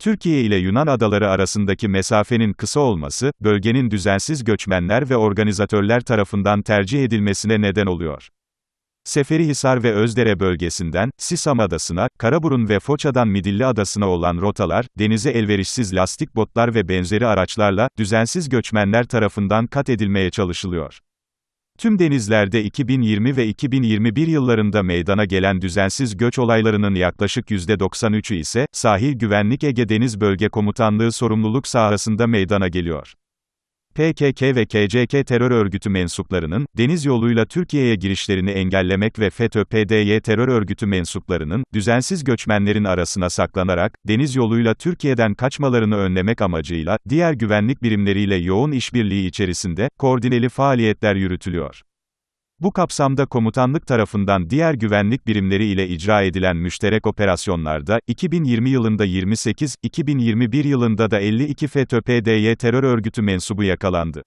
Türkiye ile Yunan adaları arasındaki mesafenin kısa olması, bölgenin düzensiz göçmenler ve organizatörler tarafından tercih edilmesine neden oluyor. Seferihisar ve Özdere bölgesinden, Sisam Adası'na, Karaburun ve Foça'dan Midilli Adası'na olan rotalar, denize elverişsiz lastik botlar ve benzeri araçlarla, düzensiz göçmenler tarafından kat edilmeye çalışılıyor. Tüm denizlerde 2020 ve 2021 yıllarında meydana gelen düzensiz göç olaylarının yaklaşık %93'ü ise, Sahil Güvenlik Ege Deniz Bölge Komutanlığı sorumluluk sahasında meydana geliyor. PKK ve KCK terör örgütü mensuplarının, deniz yoluyla Türkiye'ye girişlerini engellemek ve FETÖ-PDY terör örgütü mensuplarının, düzensiz göçmenlerin arasına saklanarak, deniz yoluyla Türkiye'den kaçmalarını önlemek amacıyla, diğer güvenlik birimleriyle yoğun işbirliği içerisinde, koordineli faaliyetler yürütülüyor. Bu kapsamda komutanlık tarafından diğer güvenlik birimleri ile icra edilen müşterek operasyonlarda, 2020 yılında 28, 2021 yılında da 52 FETÖ-PDY terör örgütü mensubu yakalandı.